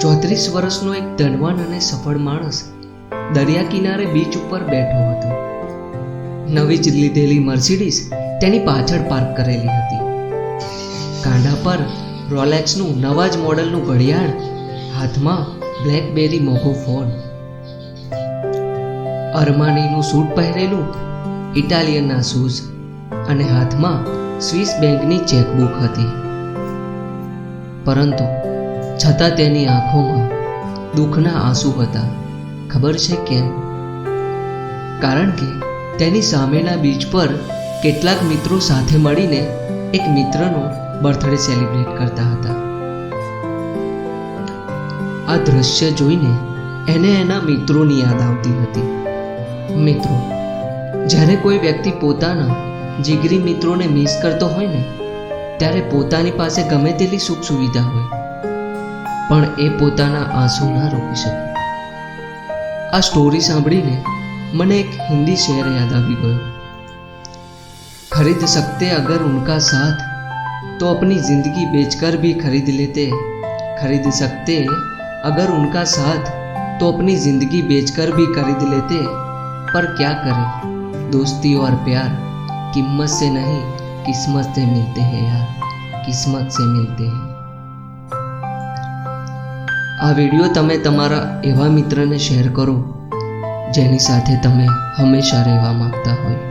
ચોત્રીસ વર્ષનો એક ધનવાન અને સફળ માણસ દરિયા કિનારે બીચ ઉપર બેઠો હતો. નવી જ લીધેલી મર્સિડીસ તેની પાછળ પાર્ક કરેલી હતી. કાંડા પર રોલેક્સનું નવા જ મોડલનું ઘડિયાળ, હાથમાં બ્લેકબેરી મોઘો ફોન અરમાનીનું સૂટ પહેરેલું ઇટાલિયનના શૂઝ અને હાથમાં સ્વિસ બેંકની ચેકબુક હતી. પરંતુ છતાં તેની આંખોમાં દુઃખના આંસુ હતા. ખબર છે કેમ? કારણ કે તેની સામેના બીચ પર કેટલાક મિત્રો સાથે મળીને એક મિત્રનો બર્થડે સેલિબ્રેટ કરતા હતા. આ દ્રશ્ય જોઈને એને એના મિત્રોની યાદ આવતી હતી. મિત્રો, જ્યારે કોઈ વ્યક્તિ પોતાના જીગરી મિત્રોને મિસ કરતો હોય ને ત્યારે પોતાની પાસે ગમે તેટલી સુખ સુવિધા હોય પણ એ પોતાના આંસુ ના રોકી શકે આ સ્ટોરી સાંભળીને મને એક હિન્દી શેર યાદ આવી ગયો खरीद सकते अगर उनका साथ तो अपनी जिंदगी बेचकर भी खरीद लेते खरीद सकते अगर उनका साथ तो अपनी जिंदगी बेचकर भी खरीद लेते पर क्या करें दोस्ती और प्यार कीमत से नहीं किस्मत से मिलते हैं यार किस्मत से मिलते हैं આ વિડીયો તમે તમારા એવા મિત્રને શેર કરો જેની સાથે તમે હંમેશા રહેવા માંગતા હોય